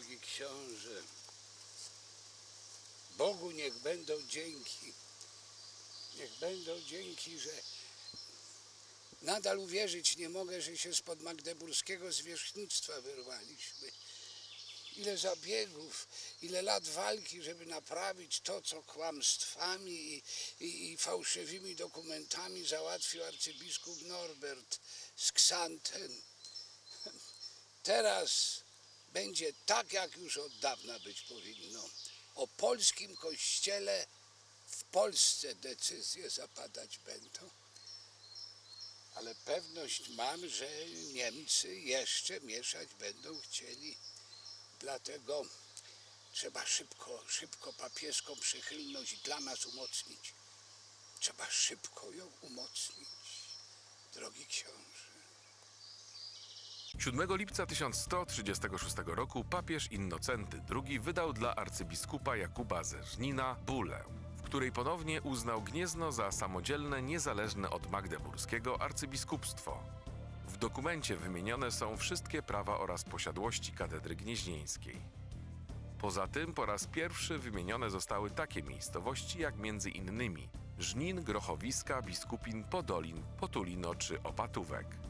Drogi książę, Bogu niech będą dzięki. Niech będą dzięki, że nadal uwierzyć nie mogę, że się spod magdeburskiego zwierzchnictwa wyrwaliśmy. Ile zabiegów, ile lat walki, żeby naprawić to, co kłamstwami i, i, i fałszywymi dokumentami załatwił arcybiskup Norbert z Xanten. Teraz będzie tak, jak już od dawna być powinno. O polskim kościele w Polsce decyzje zapadać będą. Ale pewność mam, że Niemcy jeszcze mieszać będą chcieli. Dlatego trzeba szybko, szybko papieską przychylność dla nas umocnić. Trzeba szybko ją umocnić, drogi książę. 7 lipca 1136 roku papież Innocenty II wydał dla arcybiskupa Jakuba ze Żnina bulę, w której ponownie uznał Gniezno za samodzielne, niezależne od magdeburskiego arcybiskupstwo. W dokumencie wymienione są wszystkie prawa oraz posiadłości katedry gnieźnieńskiej. Poza tym po raz pierwszy wymienione zostały takie miejscowości jak między innymi Żnin, Grochowiska, Biskupin, Podolin, Potulino czy Opatówek.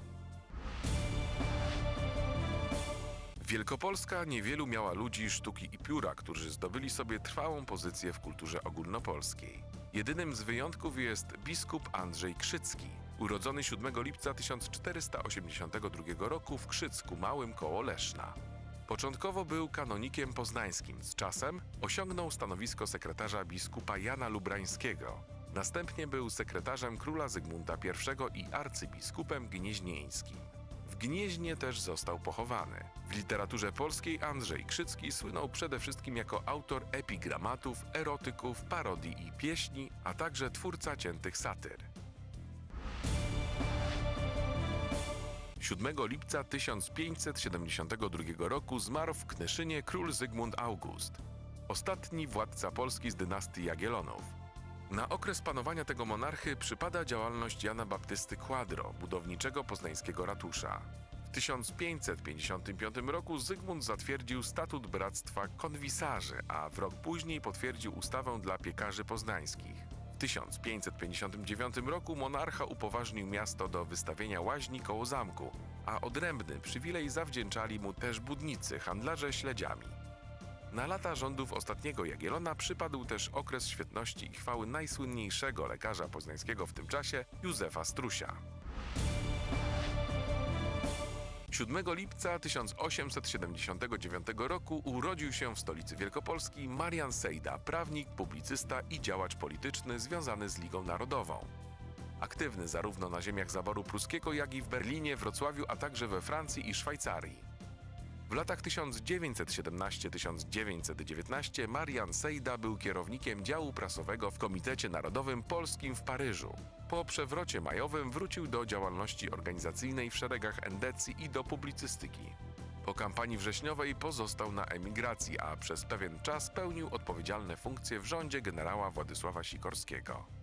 Wielkopolska niewielu miała ludzi sztuki i pióra, którzy zdobyli sobie trwałą pozycję w kulturze ogólnopolskiej. Jedynym z wyjątków jest biskup Andrzej Krzycki, urodzony 7 lipca 1482 roku w Krzycku Małym koło Leszna. Początkowo był kanonikiem poznańskim, z czasem osiągnął stanowisko sekretarza biskupa Jana Lubrańskiego. Następnie był sekretarzem króla Zygmunta I i arcybiskupem gnieźnieńskim. W Gnieźnie też został pochowany. W literaturze polskiej Andrzej Krzycki słynął przede wszystkim jako autor epigramatów, erotyków, parodii i pieśni, a także twórca ciętych satyr. 7 lipca 1572 roku zmarł w Knyszynie król Zygmunt August, ostatni władca Polski z dynastii Jagiellonów. Na okres panowania tego monarchy przypada działalność Jana Baptysty Quadro, budowniczego poznańskiego ratusza. W 1555 roku Zygmunt zatwierdził statut Bractwa Konwisarzy, a w rok później potwierdził ustawę dla piekarzy poznańskich. W 1559 roku monarcha upoważnił miasto do wystawienia łaźni koło zamku, a odrębny przywilej zawdzięczali mu też budnicy, handlarze śledziami. Na lata rządów ostatniego Jagiellona przypadł też okres świetności i chwały najsłynniejszego lekarza poznańskiego w tym czasie, Józefa Strusia. 7 lipca 1879 roku urodził się w stolicy Wielkopolski Marian Sejda, prawnik, publicysta i działacz polityczny związany z Ligą Narodową. Aktywny zarówno na ziemiach zaboru pruskiego, jak i w Berlinie, Wrocławiu, a także we Francji i Szwajcarii. W latach 1919-1919 Marian Sejda był kierownikiem działu prasowego w Komitecie Narodowym Polskim w Paryżu. Po przewrocie majowym wrócił do działalności organizacyjnej w szeregach endecji i do publicystyki. Po kampanii wrześniowej pozostał na emigracji, a przez pewien czas pełnił odpowiedzialne funkcje w rządzie generała Władysława Sikorskiego.